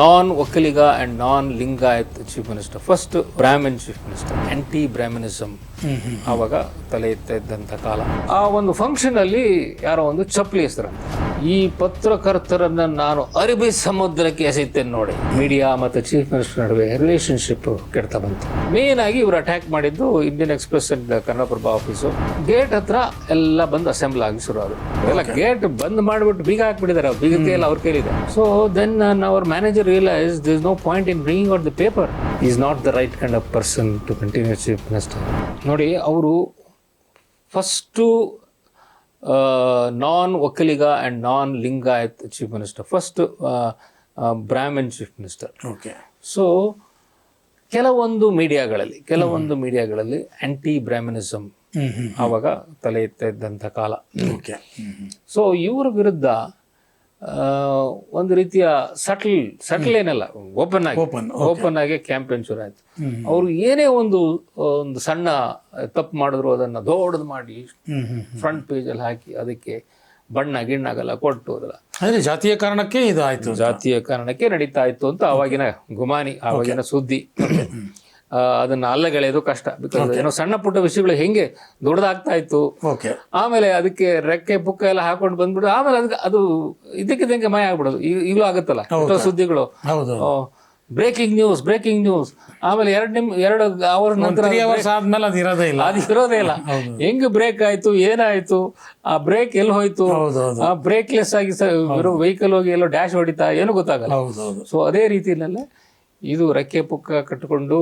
Non Vokkaliga and non Lingayat chief minister first Brahmin chief minister anti Brahminism ಆವಾಗ ತಲೆ ಎತ್ತ ಇದ್ದಂಥ ಕಾಲ. ಆ ಒಂದು ಫಂಕ್ಷನ್ ಅಲ್ಲಿ ಯಾರೋ ಒಂದು ಚಪ್ಪಲಿ ಹೆಸರಂತೆ ಈ ಪತ್ರಕರ್ತರನ್ನ ನಾನು ಅರಬಿ ಸಮುದ್ರಕ್ಕೆ ಎಸೆಯುತ್ತೇನೆ ನೋಡಿ. ಮೀಡಿಯಾ ಮತ್ತು ಚೀಫ್ ಮಿನಿಸ್ಟರ್ ನಡುವೆ ರಿಲೇಶನ್ಶಿಪ್ ಕೆಡ್ತಾ ಬಂತು. ಮೇನ್ ಆಗಿ ಇವರು ಅಟ್ಯಾಕ್ ಮಾಡಿದ್ದು Indian Express and Kannadaprabha office gate ಹತ್ರ ಎಲ್ಲ ಬಂದು ಅಸೆಂಬ್ಲ್ ಆಗಿ ಶುರು ಆದ್ರು ಎಲ್ಲ ಗೇಟ್ ಬಂದ್ ಮಾಡಿಬಿಟ್ಟು ಬೀಗ ಹಾಕ್ಬಿಟ್ಟಿದ್ದಾರೆ ಬೀಗ ಕೈಯಲ್ಲಿ ಅವ್ರ ಕೈಲಿದೆ so then our manager realise this no point in bringing out the paper is not the right kind of person to continues chief minister ನೋಡಿ ಅವರು first non Vokkaliga and non Lingayat chief minister first Brahmin chief minister okay so ಕೆಲವೊಂದು ಮೀಡಿಯಾಗಳಲ್ಲಿ ಕೆಲವೊಂದು ಮೀಡಿಯಾಗಳಲ್ಲಿ ಆ್ಯಂಟಿ ಬ್ರಾಹ್ಮಣಿಸಮ್ ಹ್ಮ್ ಹ್ಮ್ ಆವಾಗ ತಲೆ ಎತ್ತ ಇದ್ದಂಥ ಕಾಲ. ಓಕೆ ಸೊ ಇವರ ವಿರುದ್ಧ ಒಂದು ರೀತಿಯ ಸಟಲ್ ಸಟಲ್ ಏನಲ್ಲ ಓಪನ್ ಆಗಿ ಓಪನ್ ಓಪನ್ ಆಗಿ ಕ್ಯಾಂಪೇನ್ ಶುರು ಆಯ್ತು. ಅವರು ಏನೇ ಒಂದು ಒಂದು ಸಣ್ಣ ತಪ್ಪು ಮಾಡಿದ್ರು ಅದನ್ನ ದೊಡ್ಡದು ಮಾಡಿ ಫ್ರಂಟ್ ಪೇಜ್ ಪೇಜಲ್ಲಿ ಹಾಕಿ ಅದಕ್ಕೆ ಬಣ್ಣ ಗಿಣ್ಣಾಗಲ್ಲ ಕೊಟ್ಟು ಅದಲ್ಲ. ಅಂದ್ರೆ ಜಾತಿಯ ಕಾರಣಕ್ಕೆ ಇದಾಯ್ತು ಜಾತಿಯ ಕಾರಣಕ್ಕೆ ನಡೀತಾ ಇತ್ತು ಅಂತ ಆವಾಗಿನ ಗುಮಾನಿ ಆವಾಗಿನ ಸುದ್ದಿ. ಅದನ್ನ ಅಲ್ಲಗೆಳೆಯೋದು ಕಷ್ಟ. ಬಿಕಾಸ್ ಏನೋ ಸಣ್ಣ ಪುಟ್ಟ ವಿಷಯಗಳು ಹೆಂಗೆ ದೊಡ್ಡದಾಗ್ತಾ ಇತ್ತು ಆಮೇಲೆ ಅದಕ್ಕೆ ರೆಕ್ಕೆ ಪುಕ್ಕ ಎಲ್ಲ ಹಾಕೊಂಡು ಬಂದ್ಬಿಡು ಆಮೇಲೆ ಅದಕ್ಕೆ ಅದು ಇದಕ್ಕಿದ್ದಂಗೆ ಮಾಯ ಆಗ್ಬಿಡೋದು. ಈಗ- ಈಗಲೂ ಆಗುತ್ತಲ್ಲ? ಎಷ್ಟೋ ಸುದ್ದಿಗಳು. ಬ್ರೇಕಿಂಗ್ ನ್ಯೂಸ್ ಬ್ರೇಕಿಂಗ್ ನ್ಯೂಸ್ ಆಮೇಲೆ ಎರಡು ನಿಮ್ ಎರಡು ಅವರ್ ನಂತರ ಆದ್ಮೇಲೆ ಅದು ಇರೋದೇ ಇಲ್ಲ. ಅದು ಇರೋದೇ ಇಲ್ಲ. ಹೆಂಗ್ ಬ್ರೇಕ್ ಆಯ್ತು ಏನಾಯ್ತು ಆ ಬ್ರೇಕ್ ಎಲ್ಲಿ ಹೋಯ್ತು ಆ ಬ್ರೇಕ್ಲೆಸ್ ಆಗಿ ವೆಹಿಕಲ್ ಹೋಗಿ ಎಲ್ಲೋ ಡ್ಯಾಶ್ ಹೊಡಿತಾ ಏನು ಗೊತ್ತಾಗಲ್ಲ. ಸೊ ಅದೇ ರೀತಿಯಲ್ಲೇ ಇದು ರೆಕ್ಕೆ ಪುಕ್ಕ ಕಟ್ಟಿಕೊಂಡು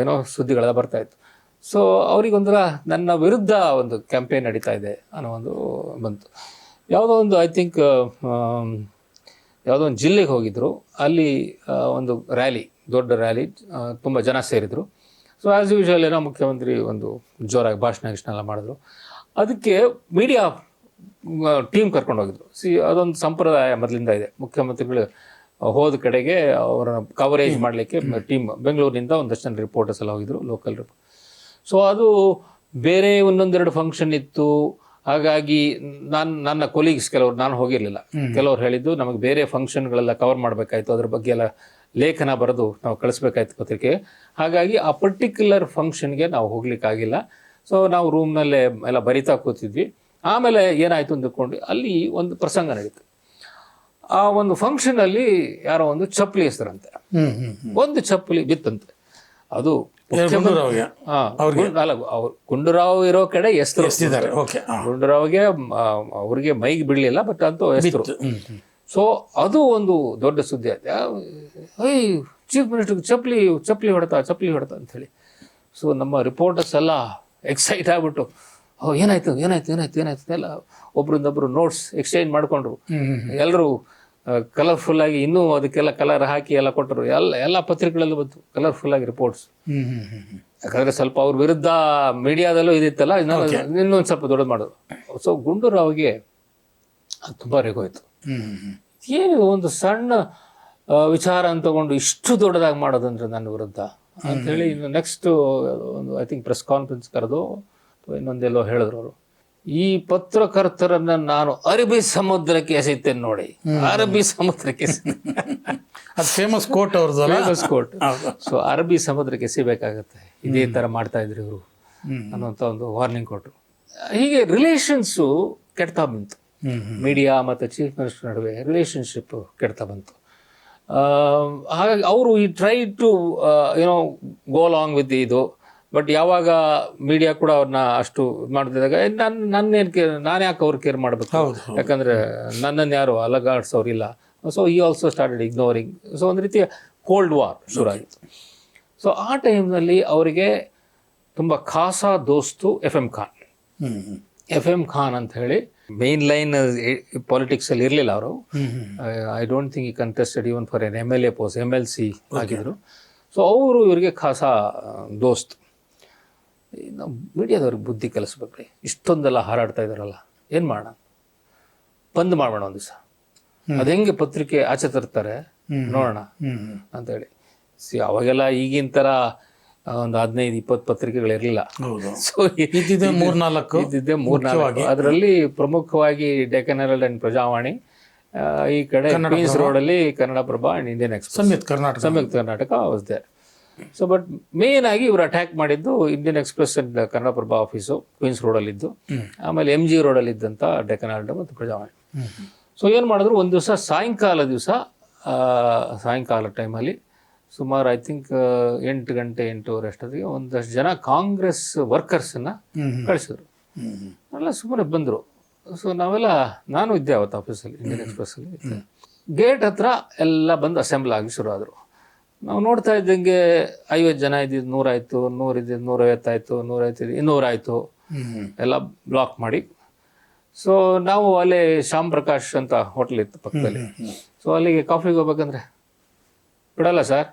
ಏನೋ ಸುದ್ದಿಗಳೆಲ್ಲ ಬರ್ತಾ ಇತ್ತು. ಸೊ ಅವರಿಗೊಂಥರ ನನ್ನ ವಿರುದ್ಧ ಒಂದು ಕ್ಯಾಂಪೇನ್ ನಡೀತಾ ಇದೆ ಅನ್ನೋ ಒಂದು ಬಂತು. ಯಾವುದೋ ಒಂದು ಐ ಥಿಂಕ್ ಯಾವುದೋ ಒಂದು ಜಿಲ್ಲೆಗೆ ಹೋಗಿದ್ದರು ಅಲ್ಲಿ ಒಂದು ರ್ಯಾಲಿ, ದೊಡ್ಡ ರ್ಯಾಲಿ ತುಂಬ ಜನ ಸೇರಿದ್ರು. ಸೊ ಆ್ಯಸ್ ಯೂಶುವಲ್ ಏನೋ ಮುಖ್ಯಮಂತ್ರಿ ಒಂದು ಜೋರಾಗಿ ಭಾಷಣ ಗಿಷ್ಣ ಎಲ್ಲ ಮಾಡಿದ್ರು. ಅದಕ್ಕೆ ಮೀಡಿಯಾ ಟೀಮ್ ಕರ್ಕೊಂಡು ಹೋಗಿದ್ರು ಸಿ ಅದೊಂದು ಸಂಪ್ರದಾಯ ಮೊದಲಿಂದ ಇದೆ. ಮುಖ್ಯಮಂತ್ರಿಗಳು ಹೋದ ಕಡೆಗೆ ಅವರ ಕವರೇಜ್ ಮಾಡಲಿಕ್ಕೆ ಟೀಮ್ ಬೆಂಗಳೂರಿನಿಂದ ಒಂದಷ್ಟು ಜನ ರಿಪೋರ್ಟರ್ಸ್ ಎಲ್ಲ ಹೋಗಿದ್ರು ಲೋಕಲ್ ಸೊ ಅದು ಬೇರೆ ಒಂದೊಂದೆರಡು ಫಂಕ್ಷನ್ ಇತ್ತು. ಹಾಗಾಗಿ ನಾನು ನನ್ನ ಕೊಲೀಗ್ಸ್ ಕೆಲವರು ನಾನು ಹೋಗಿರಲಿಲ್ಲ. ಕೆಲವ್ರು ಹೇಳಿದ್ದು ನಮಗೆ ಬೇರೆ ಫಂಕ್ಷನ್ಗಳೆಲ್ಲ ಕವರ್ ಮಾಡಬೇಕಾಯ್ತು ಅದ್ರ ಬಗ್ಗೆ ಎಲ್ಲ ಲೇಖನ ಬರೆದು ನಾವು ಕಳಿಸ್ಬೇಕಾಯ್ತು ಪತ್ರಿಕೆ. ಹಾಗಾಗಿ ಆ ಪರ್ಟಿಕ್ಯುಲರ್ ಫಂಕ್ಷನ್ಗೆ ನಾವು ಹೋಗ್ಲಿಕ್ಕಾಗಿಲ್ಲ ಸೊ ನಾವು ರೂಮ್ನಲ್ಲೇ ಎಲ್ಲ ಬರಿತಾ ಕೂತಿದ್ವಿ. ಆಮೇಲೆ ಏನಾಯ್ತು ಅಂದ್ಕೊಂಡು ಅಲ್ಲಿ ಒಂದು ಪ್ರಸಂಗ ನಡೀತು. ಆ ಒಂದು ಫಂಕ್ಷನಲ್ಲಿ ಯಾರೋ ಒಂದು ಚಪ್ಪಲಿ ಹೆಸರಂತೆ. ಒಂದು ಚಪ್ಪಲಿ ಬಿತ್ತಂತೆ. ಅದು ಅಲ್ಲ ಗುಂಡೂರಾವ್ ಇರೋ ಕಡೆ ಹೆಸರು. ಗುಂಡೂರಾವ್ಗೆ ಅವ್ರಿಗೆ ಮೈಗೆ ಬಿಡ್ಲಿಲ್ಲ ಬಟ್ ಅಂತೂ ಹೆಸರು. ಸೊ ಅದು ಒಂದು ದೊಡ್ಡ ಸುದ್ದಿ ಆಯ್ತು. ಐ ಚೀಫ್ ಮಿನಿಸ್ಟರ್ ಚಪ್ಪಲಿ ಚಪ್ಪಲಿ ಹೊಡೆತ ಚಪ್ಪಲಿ ಹೊಡೆತ ಅಂತ ಹೇಳಿ. ಸೊ ನಮ್ಮ ರಿಪೋರ್ಟರ್ಸ್ ಎಲ್ಲ ಎಕ್ಸೈಟ್ ಆಗ್ಬಿಟ್ಟು ಏನಾಯ್ತು ಏನಾಯ್ತು ಏನಾಯ್ತು ಏನಾಯ್ತು ಎಲ್ಲ ಒಬ್ರಿಂದೊಬ್ರು ನೋಟ್ಸ್ ಎಕ್ಸ್ಚೇಂಜ್ ಮಾಡ್ಕೊಂಡ್ರು. ಎಲ್ಲರೂ ಕಲರ್ಫುಲ್ ಆಗಿ ಇನ್ನೂ ಅದಕ್ಕೆಲ್ಲ ಕಲರ್ ಹಾಕಿ ಎಲ್ಲ ಕೊಟ್ಟರು. ಎಲ್ಲ ಎಲ್ಲ ಪತ್ರಿಕೆಗಳಲ್ಲೂ ಬಂತು. ಕಲರ್ಫುಲ್ ಆಗಿ ರಿಪೋರ್ಟ್ಸ್ ಯಾಕಂದ್ರೆ ಸ್ವಲ್ಪ ಅವ್ರ ವಿರುದ್ಧ ಮೀಡಿಯಾದಲ್ಲೂ ಇದಿತ್ತಲ್ಲ ಇನ್ನೊಂದು ಸ್ವಲ್ಪ ದೊಡ್ಡದು ಮಾಡೋದು. ಸೊ ಗುಂಡೂರಾವ್ಗೆ ಅದು ತುಂಬ ರೇಗೋಯ್ತು ಏನು ಒಂದು ಸಣ್ಣ ವಿಚಾರ ಅಂತ ತಗೊಂಡು ಇಷ್ಟು ದೊಡ್ಡದಾಗಿ ಮಾಡೋದಂದ್ರೆ ನನ್ನ ವಿರುದ್ಧ ಅಂತ ಹೇಳಿ ಇನ್ನು ನೆಕ್ಸ್ಟ್ ಒಂದು ಐ ಥಿಂಕ್ ಪ್ರೆಸ್ ಕಾನ್ಫರೆನ್ಸ್ ಕರೆದು ಇನ್ನೊಂದೆಲ್ಲೋ ಹೇಳಿದ್ರು ಅವರು. ಈ ಪತ್ರಕರ್ತರನ್ನ ನಾನು ಅರಬಿ ಸಮುದ್ರಕ್ಕೆ ಎಸೆಯುತ್ತೇನೆ ನೋಡಿ. ಅರಬಿ ಸಮುದ್ರಕ್ಕೆ ಅದು ಫೇಮಸ್ ಕೋಟ್ ಅವ್ರದ್ದು ಫೇಮಸ್ ಕೋರ್ಟ್ ಹೌದು. ಸೊ ಅರಬಿ ಸಮುದ್ರಕ್ಕೆ ಎಸಿಬೇಕಾಗತ್ತೆ ಇದೇ ತರ ಮಾಡ್ತಾ ಇದ್ರು ಇವರು. ಅನ್ನುವಂತ ಒಂದು ವಾರ್ನಿಂಗ್ ಕೊಟ್ಟರು ಹೀಗೆ ರಿಲೇಷನ್ಸು ಕೆಡ್ತಾ ಬಂತು. ಮೀಡಿಯಾ ಮತ್ತು ಚೀಫ್ ಮಿನಿಸ್ಟರ್ ನಡುವೆ ರಿಲೇಷನ್ಶಿಪ್ ಕೆಡ್ತಾ ಬಂತು. ಹಾಗಾಗಿ ಅವರು ಈ ಟ್ರೈ ಟು ಏನೋ ಗೋ ಲಾಂಗ್ ವಿತ್ ಇದು. ಬಟ್ ಯಾವಾಗ ಮೀಡಿಯಾ ಕೂಡ ಅವ್ರನ್ನ ಅಷ್ಟು ಇದ್ ಮಾಡ್ತಿದ್ದಾಗ ನನ್ನ ಏನು ಕೇರ್ ನಾನು ಯಾಕೆ ಅವ್ರು ಕೇರ್ ಮಾಡಬೇಕು? ಯಾಕಂದರೆ ನನ್ನನ್ನು ಯಾರು ಅಲಗಾಡ್ಸೋರಿಲ್ಲ. So he also started ignoring so ಒಂದು ರೀತಿಯ ಕೋಲ್ಡ್ ವಾರ್ ಶುರು ಆಗಿತ್ತು ಸೊ ಆ ಟೈಮ್ನಲ್ಲಿ ಅವರಿಗೆ ತುಂಬ ಖಾಸಾ ದೋಸ್ತು F M Khan F M Khan ಅಂತ ಹೇಳಿ ಮೇನ್ ಲೈನ್ ಪಾಲಿಟಿಕ್ಸಲ್ಲಿ ಇರಲಿಲ್ಲ ಅವರು. I don't think he contested even for an M L A post M L C ಆಗಿದ್ರು. ಸೊ ಅವರು ಇವರಿಗೆ ಖಾಸಾ ದೋಸ್ತು. ನಾವು ಮೀಡಿಯಾದವ್ರಿಗೆ ಬುದ್ಧಿ ಕಲಿಸ್ಬೇಕ್ರಿ. ಇಷ್ಟೊಂದೆಲ್ಲ ಹಾರಾಡ್ತಾ ಇದಾರಲ್ಲ. ಏನು ಮಾಡೋಣ? ಬಂದ್ ಮಾಡೋಣ ಒಂದು ದಿವಸ. ಅದು ಹೆಂಗೆ ಪತ್ರಿಕೆ ಆಚೆ ತರ್ತಾರೆ ನೋಡೋಣ ಅಂತೇಳಿ. ಸಿ ಅವಾಗೆಲ್ಲ ಈಗಿನ ಥರ ಒಂದು ಹದಿನೈದು ಇಪ್ಪತ್ತು ಪತ್ರಿಕೆಗಳಿರಲಿಲ್ಲ ಇರಲಿಲ್ಲ. ಸೊ ಇದ್ದಿದ್ದೆ ಮೂರ್ನಾಲ್ಕು ಇದ್ದಿದ್ದೆ ಮೂರ್ನಾಲ್ಕು. ಅದರಲ್ಲಿ ಪ್ರಮುಖವಾಗಿ ಡೆಕನ್ ಹೆರಲ್ಡ್ ಅಂಡ್ ಪ್ರಜಾವಾಣಿ ಈ ಕಡೆ ರೋಡಲ್ಲಿ ರೋಡಲ್ಲಿ Kannadaprabha and Indian Express Samyukta Karnataka. Samyukta Karnataka was there so but main ಆಗಿ ಇವರು ಅಟ್ಯಾಕ್ ಮಾಡಿದ್ದು Indian Express and Kannadaprabha office queens ರೋಡಲ್ಲಿದ್ದು ಆಮೇಲೆ ಎಂ ಜಿ ರೋಡಲ್ಲಿ ಇದ್ದಂಥ ಡೆಕನಾಲ್ಡ್ ಮತ್ತು ಪ್ರಜಾವಾಣಿ ಸೊ ಏನು ಮಾಡಿದ್ರು ಒಂದು ದಿವಸ ಸಾಯಂಕಾಲ ದಿವಸ ಸಾಯಂಕಾಲ ಟೈಮಲ್ಲಿ ಸುಮಾರು ಐ ಥಿಂಕ್ ಎಂಟು ಗಂಟೆ ಎಂಟೂವರೆ ಅಷ್ಟೊತ್ತಿಗೆ ಒಂದಷ್ಟು ಜನ ಕಾಂಗ್ರೆಸ್ ವರ್ಕರ್ಸನ್ನು ಕಳಿಸಿದ್ರು. ಅಲ್ಲ ಎಲ್ಲ ಸುಮ್ಮನೆ ಬಂದರು. ಸೊ ನಾವೆಲ್ಲ ನಾನು ಇದ್ದೆ ಅವತ್ತು ಆಫೀಸಲ್ಲಿ ಇಂಡಿಯನ್ ಎಕ್ಸ್ಪ್ರೆಸ್ಸಲ್ಲಿ ಗೇಟ್ ಹತ್ರ ಎಲ್ಲ ಬಂದು ಅಸೆಂಬ್ಲಿ ಆಗಿ ಶುರು ಆದರು. ನಾವು ನೋಡ್ತಾ ಇದ್ದಂಗೆ ಐವತ್ತು ಜನ ಇದ್ದಿದ್ದು ನೂರಾಯ್ತು ನೂರಿದ್ದು ನೂರೈವತ್ತಾಯ್ತು ನೂರೈವತ್ತು ಇನ್ನೂರಾಯಿತು. ಎಲ್ಲ ಬ್ಲಾಕ್ ಮಾಡಿ. ಸೊ ನಾವು ಅಲ್ಲಿ ಶ್ಯಾಮ್ ಪ್ರಕಾಶ್ ಅಂತ ಹೋಟ್ಲ್ ಇತ್ತು ಪಕ್ಕದಲ್ಲಿ. ಸೊ ಅಲ್ಲಿಗೆ ಕಾಫಿಗೆ ಹೋಗ್ಬೇಕಂದ್ರೆ ಬಿಡಲ್ಲ ಸರ್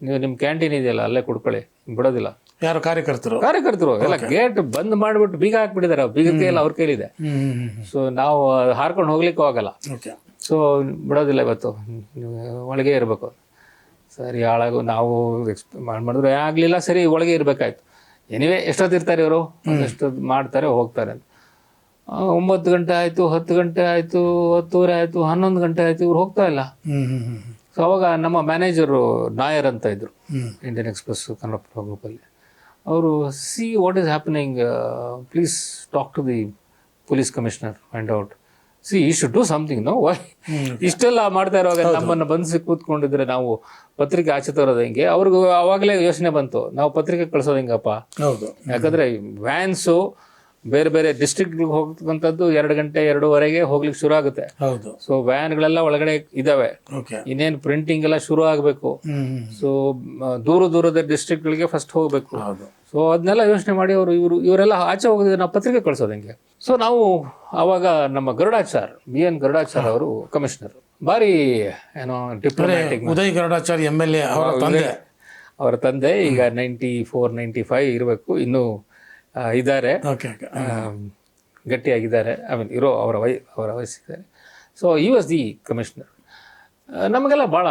ನೀವು ನಿಮ್ಮ ಕ್ಯಾಂಟೀನ್ ಇದೆಯಲ್ಲ ಅಲ್ಲೇ ಕುಡ್ಕೊಳ್ಳಿ ಬಿಡೋದಿಲ್ಲ. ಯಾರು ಕಾರ್ಯಕರ್ತರು? ಕಾರ್ಯಕರ್ತರು ಎಲ್ಲ ಗೇಟ್ ಬಂದ್ ಮಾಡಿಬಿಟ್ಟು ಬೀಗ ಹಾಕ್ಬಿಟ್ಟಿದ್ದಾರೆ ಬೀಗ ಕೈಯಲ್ಲಿ ಅವ್ರ ಕೈಲಿದೆ. ಸೊ ನಾವು ಹಾರ್ಕೊಂಡು ಹೋಗ್ಲಿಕ್ಕೆ ಆಗಲ್ಲ. ಓಕೆ ಸೊ ಬಿಡೋದಿಲ್ಲ ಇವತ್ತು ಒಳಗೆ ಇರಬೇಕು. ಸರಿ ಹಾಳಾಗು ನಾವು ಮಾಡಿದ್ರು ಆಗಲಿಲ್ಲ ಸರಿ ಒಳಗೆ ಇರಬೇಕಾಯ್ತು. ಎನಿವೆ ಎಷ್ಟೊತ್ತು ಇರ್ತಾರೆ ಇವರು ಎಷ್ಟೊತ್ತು ಮಾಡ್ತಾರೆ ಹೋಗ್ತಾರೆ. ಅಂತ ಒಂಬತ್ತು ಗಂಟೆ ಆಯಿತು ಹತ್ತು ಗಂಟೆ ಆಯಿತು ಹತ್ತುವರೆ ಆಯಿತು ಹನ್ನೊಂದು ಗಂಟೆ ಆಯಿತು ಇವ್ರು ಹೋಗ್ತಾ ಇಲ್ಲ. ಸೊ ಅವಾಗ ನಮ್ಮ ಮ್ಯಾನೇಜರು ನಾಯರ್ ಅಂತ ಇದ್ರು ಇಂಡಿಯನ್ ಎಕ್ಸ್ಪ್ರೆಸ್ ಕನ್ನಡ ಗ್ರೂಪಲ್ಲಿ ಅವರು see what is happening please talk to the police commissioner find out see he should do something no why ಇಷ್ಟೆಲ್ಲ ಮಾಡ್ತಾ ಇರುವಾಗ ನಮ್ಮನ್ನು ಬಂಧಿಸಿ ಕೂತ್ಕೊಂಡಿದ್ರೆ ನಾವು ಪತ್ರಿಕೆ ಆಚೆ ತರೋದು ಹೆಂಗೆ? ಅವ್ರಿಗೂ ಅವಾಗಲೇ ಯೋಚನೆ ಬಂತು ನಾವು ಪತ್ರಿಕೆ ಕಳ್ಸೋದು ಹೆಂಗಪ್ಪ? ಹೌದು. ಯಾಕಂದ್ರೆ ವ್ಯಾನ್ಸು ಬೇರೆ ಬೇರೆ ಡಿಸ್ಟ್ರಿಕ್ಟ್ಗೆ ಹೋಗ್ತಕ್ಕಂಥದ್ದು ಎರಡು ಗಂಟೆ ಎರಡೂವರೆಗೆ ಹೋಗ್ಲಿಕ್ಕೆ ಶುರು ಆಗುತ್ತೆ. ಹೌದು. ಸೊ ವ್ಯಾನ್ಗಳೆಲ್ಲ ಒಳಗಡೆ ಇದಾವೆ. ಇನ್ನೇನು ಪ್ರಿಂಟಿಂಗ್ ಎಲ್ಲ ಶುರು ಆಗಬೇಕು. ಸೊ ದೂರ ದೂರದ ಡಿಸ್ಟ್ರಿಕ್ಟ್ಗಳಿಗೆ ಫಸ್ಟ್ ಹೋಗಬೇಕು. ಸೊ ಅದನ್ನೆಲ್ಲ ಯೋಚನೆ ಮಾಡಿ ಅವರು ಇವರು ಇವರೆಲ್ಲ ಆಚೆ ಹೋಗಿದ್ರೆ ನಾವು ಪತ್ರಿಕೆ ಕಳಿಸೋದು ಹೆಂಗೆ? ಸೊ ನಾವು ಆವಾಗ ನಮ್ಮ ಗರುಡಾಚಾರ್ ಬಿ ಎನ್ ಗರುಡಾಚಾರ್ ಅವರು ಕಮಿಷನರ್ ಭಾರಿ ಏನೋ diplomatic Uday Garudachar M L A ಅವರ ತಂದೆ. ಅವರ ತಂದೆ ಈಗ ನೈಂಟಿ ಫೋರ್ ನೈಂಟಿ ಫೈವ್ ಇರಬೇಕು ಇನ್ನೂ ಇದ್ದಾರೆ. ಗಟ್ಟಿಯಾಗಿದ್ದಾರೆ. ಐ ಮೀನ್ ಇರೋ ಅವರ ವೈ ಅವರ ವಯಸ್ಸಿದ್ದಾರೆ. So he was the commissioner ನಮಗೆಲ್ಲ ಭಾಳ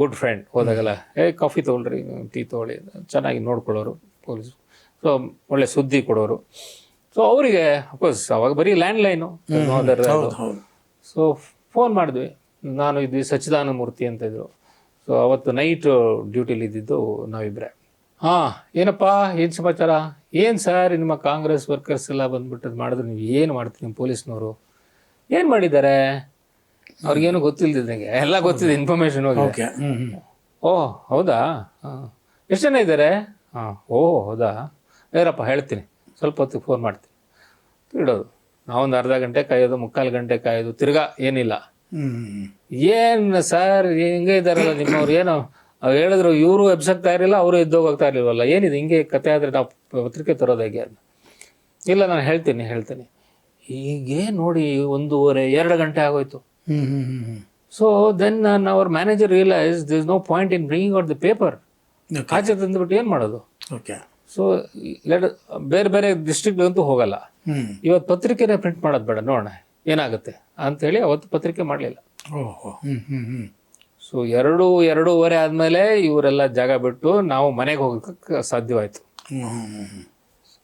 ಗುಡ್ ಫ್ರೆಂಡ್ ಹೋದಾಗೆಲ್ಲ ಏ ಕಾಫಿ ತೊಗೊಳ್ರಿ ಟೀ ತೊಗೊಳ್ಳಿ ಚೆನ್ನಾಗಿ ನೋಡ್ಕೊಳ್ಳೋರು ಪೊಲೀಸ್ ಸೊ ಒಳ್ಳೆ ಸುದ್ದಿ ಕೊಡೋರು. ಸೊ ಅವರಿಗೆ ಅಫ್ಕೋರ್ಸ್ ಅವಾಗ ಬರೀ ಲ್ಯಾಂಡ್ ಲೈನು ಸೊ ಫೋನ್ ಮಾಡಿದ್ವಿ. ನಾನು ಇದ್ವಿ ಸಚ್ಚಿದಾನಂದ ಮೂರ್ತಿ ಅಂತ ಇದ್ರು. ಸೊ ಅವತ್ತು ನೈಟ್ ಡ್ಯೂಟಿಲಿ ಇದ್ದಿದ್ದು ನಾವಿಬ್ರೆ. ಹಾಂ ಏನಪ್ಪ ಏನು ಸಮಾಚಾರ? ಏನು ಸರ್ ನಿಮ್ಮ ಕಾಂಗ್ರೆಸ್ ವರ್ಕರ್ಸ್ ಎಲ್ಲ ಬಂದ್ಬಿಟ್ಟು ಮಾಡಿದ್ರೆ ಮಾಡಿದ್ರು ನೀವು ಏನು ಮಾಡ್ತೀರಿ ನಿಮ್ಮ ಪೊಲೀಸ್ನವರು ಏನು ಮಾಡಿದ್ದಾರೆ? ಅವ್ರಿಗೇನು ಗೊತ್ತಿಲ್ದಿದ್ದಂಗೆ ಎಲ್ಲ ಗೊತ್ತಿದೆ ಇನ್ಫಾರ್ಮೇಶನ್ ಹೋಗಿ ಓಹ್ ಹೌದಾ? ಹಾಂ. ಎಷ್ಟು ಜನ ಇದ್ದಾರೆ? ಹಾಂ. ಓ ಹೌದಾ? ಏರಪ್ಪ ಹೇಳ್ತೀನಿ. ಸ್ವಲ್ಪ ಹೊತ್ತಿಗೆ ಫೋನ್ ಮಾಡ್ತೀನಿ. ಇಡೋದು. ನಾವೊಂದು ಅರ್ಧ ಗಂಟೆ ಕಾಯೋದು ಮುಕ್ಕಾಲು ಗಂಟೆ ಕಾಯೋದು ತಿರ್ಗಾ ಏನಿಲ್ಲ. ಏನು ಸರ್ ಹಿಂಗೆ ಇದ್ದಾರಲ್ಲ ನಿಮ್ಮವ್ರು? ಏನು? ಹೇಳಿದ್ರು ಇವರು ಎಬ್ಸಕ್ತಾ ಇರಲಿಲ್ಲ ಅವರು ಎದ್ದೋಗ್ತಾ ಇರಲಿಲ್ವಲ್ಲ? ಏನಿದೆ? ಹಿಂಗೆ ಕತೆ ಆದರೆ ನಾವು ಪತ್ರಿಕೆ ತರೋದು ಹೇಗೆ ಅಂತ. ಇಲ್ಲ ನಾನು ಹೇಳ್ತೀನಿ ಹೇಳ್ತೀನಿ. ಹೀಗೆ ನೋಡಿ ಒಂದೂವರೆ ಎರಡು ಗಂಟೆ ಆಗೋಯ್ತು. So then our manager realise this no point in bringing out the paper ಆಚೆ ತಂದುಬಿಟ್ಟು ಏನು ಮಾಡೋದು? ಓಕೆ ಸೊ ಬೇರೆ ಬೇರೆ ಡಿಸ್ಟ್ರಿಕ್ಟ್ಗಂತೂ ಹೋಗಲ್ಲ. ಇವತ್ತು ಪತ್ರಿಕೆನೇ ಪ್ರಿಂಟ್ ಮಾಡೋದು ಬೇಡ ನೋಡೋಣ ಏನಾಗುತ್ತೆ ಅಂಥೇಳಿ ಅವತ್ತು ಪತ್ರಿಕೆ ಮಾಡಲಿಲ್ಲ. ಓಹೋ. ಸೊ ಎರಡು ಎರಡೂವರೆ ಆದಮೇಲೆ ಇವರೆಲ್ಲ ಜಾಗ ಬಿಟ್ಟು ನಾವು ಮನೆಗೆ ಹೋಗೋಕ್ಕೆ ಸಾಧ್ಯವಾಯಿತು.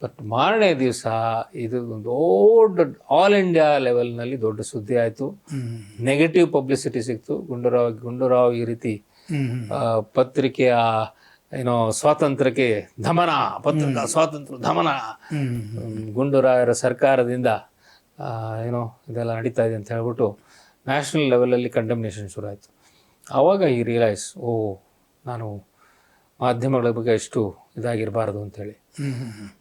ಬಟ್ ಮಾರನೇ ದಿವಸ ಇದು ಒಂದು ದೊಡ್ಡ ಆಲ್ ಇಂಡಿಯಾ ಲೆವೆಲ್ನಲ್ಲಿ ದೊಡ್ಡ ಸುದ್ದಿ ಆಯಿತು. ನೆಗೆಟಿವ್ ಪಬ್ಲಿಸಿಟಿ ಸಿಕ್ತು. ಗುಂಡೂರಾವ್ ಗುಂಡೂರಾವ್ ಈ ರೀತಿ ಪತ್ರಿಕೆಯ ಏನೋ ಸ್ವಾತಂತ್ರ್ಯಕ್ಕೆ ದಮನ ಪತ್ರಿಕಾ ಸ್ವಾತಂತ್ರ್ಯ ಹ್ಮ್, ಗುಂಡೂರಾಯರ ಸರ್ಕಾರದಿಂದ ಏನೋ ಇದೆಲ್ಲ ನಡೀತಾ ಇದೆ ಅಂತ ಹೇಳ್ಬಿಟ್ಟು ನ್ಯಾಷನಲ್ ಲೆವೆಲಲ್ಲಿ ಕಂಡಮ್ನೇಷನ್ ಶುರು ಆಯಿತು ಆವಾಗ ಈ ರಿಯಲೈಸ್ ಓ ನಾನು ಮಾಧ್ಯಮಗಳ ಬಗ್ಗೆ ಎಷ್ಟು ಇದಾಗಿರಬಾರ್ದು ಹ್ಮ್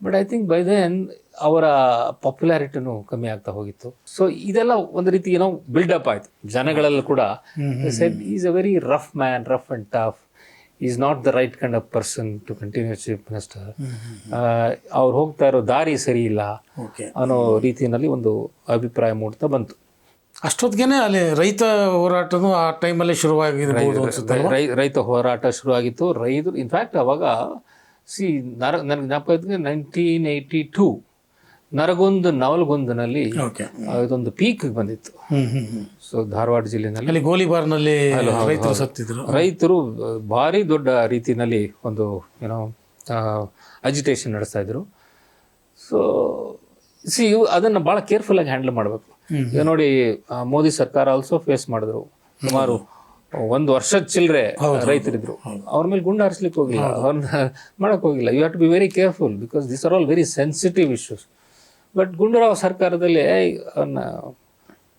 but I think by then ಅವರ ಪಾಪ್ಯುಲಾರಿಟಿನೂ ಕಮ್ಮಿ ಆಗ್ತಾ ಹೋಗಿತ್ತು. ಸೊ ಇದೆಲ್ಲ ಒಂದು ರೀತಿ ಏನೋ ಬಿಲ್ಡಪ್ ಆಯಿತು. ಜನಗಳಲ್ಲೂ ಕೂಡ said is a very rough man rough and tough is not the right kind of person to continue chief minister ಅವ್ರು ಹೋಗ್ತಾ ಇರೋ ದಾರಿ ಸರಿ ಇಲ್ಲ ಅನ್ನೋ ರೀತಿಯಲ್ಲಿ ಒಂದು ಅಭಿಪ್ರಾಯ ಮೂಡ್ತಾ ಬಂತು. ಅಷ್ಟೊತ್ತಿಗೆ ಅಲ್ಲಿ ರೈತ ಹೋರಾಟನೂ ಆ ಟೈಮಲ್ಲಿ ಶುರುವಾಗಿರ್ಬೋದು ರೈತ ಹೋರಾಟ ಶುರುವಾಗಿತ್ತು. ರೈತರು ಇನ್ಫ್ಯಾಕ್ಟ್ ಅವಾಗ ಸಿ ನರ ನನಗೆ ಜ್ಞಾಪಕ ಇದ್ದರೆ ನೈನ್ಟೀನ್ ಏಯ್ಟಿ ಟೂ ನರಗೊಂದು ನವಲ್ಗೊಂದಿನಲ್ಲಿ ಇದೊಂದು ಪೀಕ್ ಬಂದಿತ್ತು. ಸೊ ಧಾರವಾಡ ಜಿಲ್ಲೆನಲ್ಲಿ. ಅಲ್ಲಿ ಗೋಲಿಬಾರ್ನಲ್ಲಿ ರೈತರು ಸತ್ತಿದ್ರು. ರೈತರು ಭಾರಿ ದೊಡ್ಡ ರೀತಿಯಲ್ಲಿ ಒಂದು ಏನೋ ಅಜಿಟೇಷನ್ ನಡೆಸ್ತಾ ಇದ್ರು. ಸೊ ಸಿ ಅದನ್ನು ಭಾಳ ಕೇರ್ಫುಲ್ಲಾಗಿ ಹ್ಯಾಂಡಲ್ ಮಾಡಬೇಕು. ಈಗ ನೋಡಿ ಮೋದಿ ಸರ್ಕಾರ ಆಲ್ಸೋ ಫೇಸ್ ಮಾಡಿದ್ರು. ಸುಮಾರು ಒಂದು ವರ್ಷದ ಚಿಲ್ಲರೆ ರೈತರಿದ್ರು. ಅವ್ರ ಮೇಲೆ ಗುಂಡು ಹಾರಿಸ್ಲಿಕ್ಕೆ ಹೋಗಿಲ್ಲ ಅವ್ರನ್ನ ಮಾಡಕ್ ಹೋಗಿಲ್ಲ you have to be very careful because this are all very sensitive issues but Gundu Rao ಸರ್ಕಾರದಲ್ಲಿ ಅವನ್ನ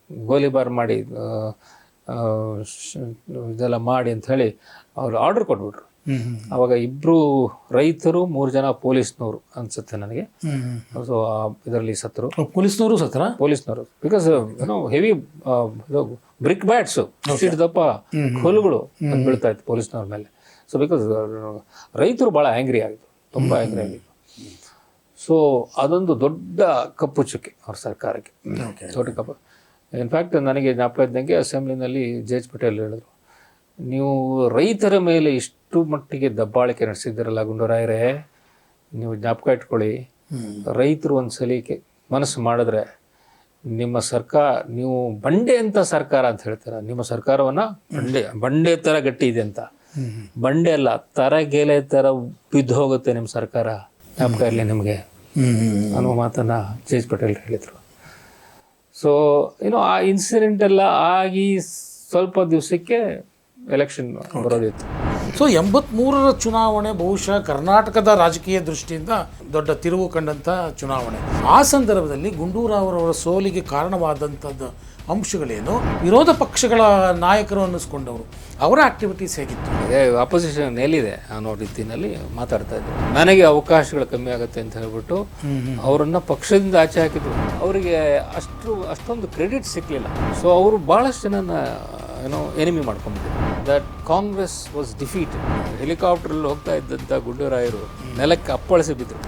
ಗೋಲಿಬಾರ್ ಮಾಡಿ ಇದೆಲ್ಲ ಮಾಡಿ ಅಂತ ಹೇಳಿ ಅವ್ರು ಆರ್ಡರ್ ಕೊಟ್ಬಿಟ್ರು. ಅವಾಗ ಇಬ್ರು ರೈತರು ಮೂರು ಜನ ಪೊಲೀಸ್ನವರು ಅನ್ಸುತ್ತೆ ನನಗೆ. ಸೊ ಇದರಲ್ಲಿ ಸತ್ರು. ಪೊಲೀಸ್ನವರು ಸತ್ರ? ಪೊಲೀಸ್ನವರು. ಬಿಕಾಸ್ ಏನೋ ಹೆವಿ ಬ್ರಿಕ್ ಬ್ಯಾಟ್ಸ್ ದಪ್ಪ ಹೊಲುಗಳು ಬೀಳ್ತಾ ಇತ್ತು ಪೊಲೀಸ್ನವ್ರ ಮೇಲೆ. ಸೊ ಬಿಕಾಸ್ ರೈತರು ಭಾಳ ಆ್ಯಂಗ್ರಿ ಆಗಿತ್ತು ತುಂಬ ಆ್ಯಂಗ್ರಿ ಆಗಿತ್ತು ಸೊ ಅದೊಂದು ದೊಡ್ಡ ಕಪ್ಪು ಚುಕ್ಕೆ ಅವ್ರ ಸರ್ಕಾರಕ್ಕೆ. ದೊಡ್ಡ ಕಪ್ಪು. ಇನ್ಫ್ಯಾಕ್ಟ್ ನನಗೆ ಜ್ಞಾಪಕ ಇದ್ದಂಗೆ ಅಸೆಂಬ್ಲಿನಲ್ಲಿ ಜೆ ಎಚ್ ಪಟೇಲ್ ಹೇಳಿದ್ರು ನೀವು ರೈತರ ಮೇಲೆ ಇಷ್ಟು ಮಟ್ಟಿಗೆ ದಬ್ಬಾಳಿಕೆ ನಡೆಸಿದ್ದೀರಲ್ಲ ಗುಂಡೂರಾಯರೇ ನೀವು ಜ್ಞಾಪಕ ಇಟ್ಕೊಳ್ಳಿ. ರೈತರು ಒಂದು ಸಲಿಕೆ ಮನಸ್ಸು ಮಾಡಿದ್ರೆ ನಿಮ್ಮ ಸರ್ಕಾರ ನೀವು ಬಂಡೆ ಅಂತ ಸರ್ಕಾರ ಅಂತ ಹೇಳ್ತಾರೆ. ನಿಮ್ಮ ಸರ್ಕಾರವನ್ನ ಬಂಡೆ ಬಂಡೆ ಥರ ಗಟ್ಟಿ ಇದೆ ಅಂತ. ಬಂಡೆ ಅಲ್ಲ ತರಗೆಲೆ ಥರ ಬಿದ್ದು ಹೋಗುತ್ತೆ ನಿಮ್ಮ ಸರ್ಕಾರ. ಜ್ಞಾಪಕ ಇರಲಿ ನಿಮಗೆ. ಅನ್ನುವ ಮಾತನ್ನು ಜೆ ಎಚ್ ಪಟೇಲ್ ಹೇಳಿದರು. ಸೊ ಏನೋ ಆ ಇನ್ಸಿಡೆಂಟ್ ಎಲ್ಲ ಆಗಿ ಸ್ವಲ್ಪ ದಿವಸಕ್ಕೆ ಎಲೆಕ್ಷನ್ ಬರೋದಿತ್ತು. ಸೊ ಎಂಬತ್ಮೂರರ ಚುನಾವಣೆ ಬಹುಶಃ ಕರ್ನಾಟಕದ ರಾಜಕೀಯ ದೃಷ್ಟಿಯಿಂದ ದೊಡ್ಡ ತಿರುವು ಕಂಡಂಥ ಚುನಾವಣೆ. ಆ ಸಂದರ್ಭದಲ್ಲಿ ಗುಂಡೂರಾವ್ರವರ ಸೋಲಿಗೆ ಕಾರಣವಾದಂಥದ್ದು ಅಂಶಗಳೇನು? ವಿರೋಧ ಪಕ್ಷಗಳ ನಾಯಕರು ಅನ್ನಿಸ್ಕೊಂಡವರು. ಅವರ ಆಕ್ಟಿವಿಟೀಸ್ ಹೇಗಿತ್ತು? ಅಪೋಸಿಷನ್ ಎಲ್ಲಿದೆ ಅನ್ನೋ ರೀತಿಯಲ್ಲಿ ಮಾತಾಡ್ತಾ ಇದ್ರು ನನಗೆ ಅವಕಾಶಗಳು ಕಮ್ಮಿ ಆಗುತ್ತೆ ಅಂತ ಹೇಳ್ಬಿಟ್ಟು ಅವರನ್ನು ಪಕ್ಷದಿಂದ ಆಚೆ ಹಾಕಿದ್ರು. ಅವರಿಗೆ ಅಷ್ಟು ಅಷ್ಟೊಂದು ಕ್ರೆಡಿಟ್ ಸಿಕ್ಕಲಿಲ್ಲ ಸೊ ಅವರು ಭಾಳಷ್ಟು ಜನನ ಏನೋ enemy ಮಾಡ್ಕೊಂಡ್ಬಿಟ್ಟಿದ್ರು that Congress was defeat helicopter ಹೋಗ್ತಾ ಇದ್ದಂಥ ಗುಡ್ಡರಾಯರು ನೆಲಕ್ಕೆ ಅಪ್ಪಳಿಸಿ ಬಿದ್ರು.